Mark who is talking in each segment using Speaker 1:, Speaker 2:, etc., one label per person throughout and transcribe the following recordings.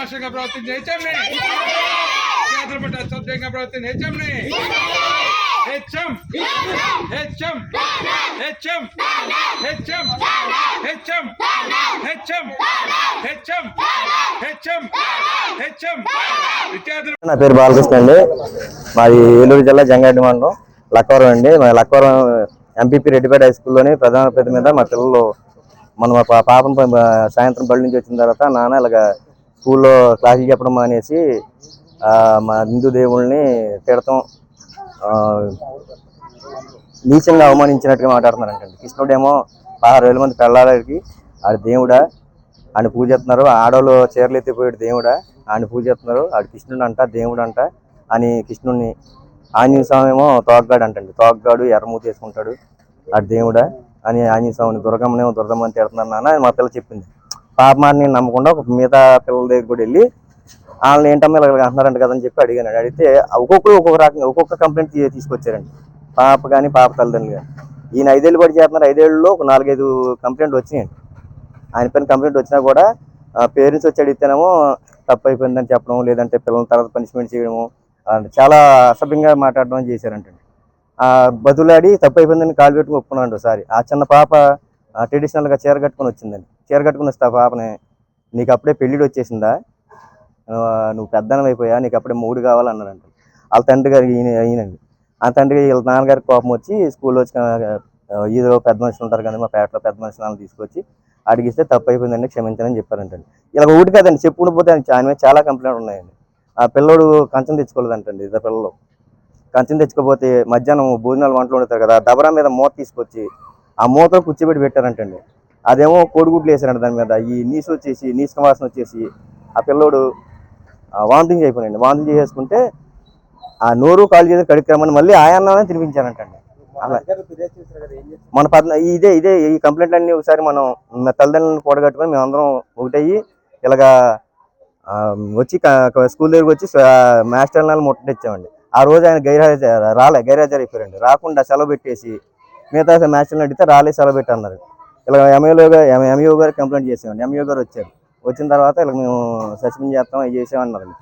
Speaker 1: రాష్ట్రంగా ప్రవర్తించిన హెచ్ఎంని. విద్యార్థుల పట్ల సభ్యంగా ప్రవర్తించిన హెచ్ఎంని. HM. HM. HM. HM. HM. HM. HM. HM. HM. విద్యార్థుల
Speaker 2: నా పేరు బాలకృష్ణ అండి. మాది ఏలూరు జిల్లా జంగారెడ్డి మండలం. లక్కవరం అండి. మా లక్కవరం ఎంపీపీ రెడ్డిపేట హై స్కూల్లోని ప్రధాన పెద్ద మీద మా పిల్లలు మన పాపం సాయంత్రం బడి నుంచి వచ్చిన తర్వాత నాన్న ఇలాగ స్కూల్లో క్లాసులు చెప్పడం మానేసి మా హిందూ దేవుల్ని తిడతాం. నీచంగా అవమానించినట్టుగా మాట్లాడుతున్నారంటండి. కృష్ణుడేమో పదహారు వేల మంది పెళ్ళాలకి ఆడు దేవుడా ఆయన పూజ చేస్తున్నారు. ఆడవాళ్ళు చీరలు ఎత్తిపోయాడు దేవుడా ఆయన పూజ చేస్తున్నారు. ఆడు కృష్ణుడు అంట దేవుడు అంట అని కృష్ణుడిని ఆంజనేయ స్వామి ఏమో తోగ్గాడు అంటండి. తోగ్గాడు ఎర్రమూతి వేసుకుంటాడు. ఆడు దేవుడా అని ఆంజనేయ స్వామిని దుర్గమ్మనేమో దుర్గమ్మ అని తిడుతున్నాను నాన్న అని మా పిల్ల చెప్పింది. పాప నమ్మకుండా ఒక మిగతా పిల్లల దగ్గర కూడా వెళ్ళి వాళ్ళని ఏంటమ్మా ఇలా అంటున్నారంట కదని చెప్పి అడిగాను అడిగితే ఒక్కొక్కరు ఒక్కొక్క రకంగా ఒక్కొక్క కంప్లైంట్ తీసుకొచ్చారండి. పాప కానీ పాప తల్లిదండ్రులు కానీ. ఈయన ఐదేళ్ళు పడి చేస్తున్నారు. ఐదేళ్ళలో ఒక నాలుగైదు కంప్లైంట్ వచ్చినాయండి. ఆయన పైన కంప్లైంట్ వచ్చినా కూడా పేరెంట్స్ వచ్చి అడిగితేనేమో తప్పు అయిపోయిందని చెప్పడం లేదంటే పిల్లల తర్వాత పనిష్మెంట్ చేయడము చాలా అసభ్యంగా మాట్లాడడం చేశారంటండి. ఆ బదులాడి తప్పు అయిపోయిందని కాలు పెట్టుకుని ఒప్పుకున్నాడు ఒకసారి ఆ చిన్న పాప ట్రెడిషనల్గా చీర కట్టుకొని వచ్చిందండి. చీర కట్టుకుని వస్తే పాపని నీకు అప్పుడే పెళ్ళిడు వచ్చేసిందా? నువ్వు పెద్దనం అయిపోయా? నీకు అప్పుడే మూడు కావాలన్నారంట. వాళ్ళ తండ్రి గారికి ఈయన ఈయనండి. ఆ తండ్రి వీళ్ళ నాన్నగారికి కోపం వచ్చి స్కూల్లో వచ్చి ఈదో పెద్ద మనుషులు ఉంటారు కానీ మా పేటలో పెద్ద మనుషులను తీసుకొచ్చి అడిగిస్తే తప్పు అయిపోయిందండి క్షమించనని చెప్పారంటండి. ఇలా ఒకటి కదండి చెప్పుకుంటూ పోతే ఆయన మీద చాలా కంప్లైంట్ ఉన్నాయండి. ఆ పిల్లోడు కంచం తెచ్చుకోలేదంటండి ఇద్దరు పిల్లలు. కంచం తెచ్చుకోపోతే మధ్యాహ్నం భోజనాలు వంటలు వండుతారు కదా దబరా మీద మూత తీసుకొచ్చి ఆ మూతలో కూర్చోబెట్టి పెట్టారంటండి. అదేమో కోడిగుడ్లు వేసారంట దాని మీద. ఈ నీసు వచ్చేసి నీసు వాసన వచ్చేసి ఆ పిల్లోడు వాంతింగ్ అయిపోయినండి. వాంతింగ్ చేసేసుకుంటే ఆ నోరు కాలు చేసి కడిక్రమని మళ్ళీ ఆయాన్నానే తినిపించారంటండి. అలా. మన పద్న ఇదే ఇదే ఈ కంప్లైంట్ అన్ని ఒకసారి మనం తల్లిదండ్రులను కూడగట్టుకొని మేమందరం ఒకటయ్యి ఇలాగా వచ్చి స్కూల్ దగ్గరికి వచ్చి మాస్టర్లను ముట్టడిచ్చామండి ఆ రోజు ఆయన గైరాజారు రాలే గైరాజారు అయిపోయారండి. రాకుండా సెలవు పెట్టేసి మిగతా మాస్టర్లను అడిగితే రాలే సెలవు పెట్టి అన్నారు ఇలా ఎంఏలో ఎంఈఓ గారు కంప్లైంట్ చేసామండి ఎంఈఓ గారు వచ్చారు. వచ్చిన తర్వాత ఇలా మేము సస్పెండ్ చేస్తాం ఇది చేసామన్నారు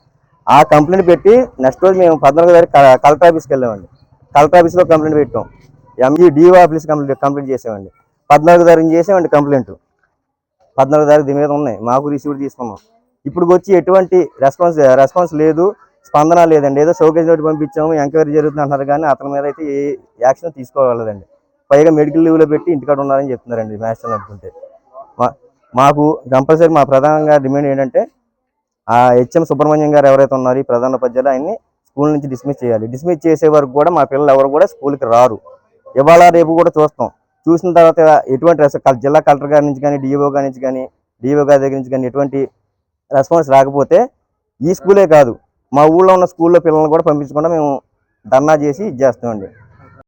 Speaker 2: ఆ కంప్లైంట్ పెట్టి నెక్స్ట్ రోజు మేము పద్నాలుగో తారీఖు కలెక్టర్ ఆఫీస్కి వెళ్ళామండి కలెక్టర్ ఆఫీస్లో కంప్లైంట్ పెట్టాం. ME DO office complaint complaint చేసామండి పద్నాలుగు తారీఖు చేసామండి కంప్లైంట్ పద్నాలుగు తారీఖు దీని మీద ఉన్నాయి. మాకు రిసీవ్ తీసుకున్నాం. ఇప్పుడు వచ్చి ఎటువంటి రెస్పాన్స్ రెస్పాన్స్ లేదు స్పందన లేదండి. ఏదో షోకేజ్ నోటి పంపించాము ఎంక్వైరీ జరుగుతుంది అంటున్నారు కానీ అతని మీద అయితే ఏ యాక్షన్ తీసుకోవాలండి పైగా మెడికల్ లీవ్లో పెట్టి ఇంటికాడ ఉన్నారని చెప్తున్నారండి మ్యాచ్ అనుకుంటే. మా మాకు కంపల్సరీ మా ప్రధానంగా డిమాండ్ ఏంటంటే ఆ హెచ్ఎం సుబ్రహ్మణ్యం గారు ఎవరైతే ఉన్నారో ఈ ప్రధాన ఉపాధ్యాయులు ఆయన్ని స్కూల్ నుంచి డిస్మిస్ చేయాలి. డిస్మిస్ చేసే వరకు కూడా మా పిల్లలు ఎవరు కూడా స్కూల్కి రారు. ఇవాళ రేపు కూడా చూస్తాం. చూసిన తర్వాత ఎటువంటి రెస్ జిల్లా కలెక్టర్ గారి నుంచి కానీ డిఓ గారి నుంచి కానీ డిఓ గారి దగ్గర నుంచి కానీ ఎటువంటి రెస్పాన్స్ రాకపోతే ఈ స్కూలే కాదు. మా ఊళ్ళో ఉన్న స్కూల్లో పిల్లల్ని కూడా పంపించకుండా మేము ధర్నా చేసి ఇది చేస్తామండి.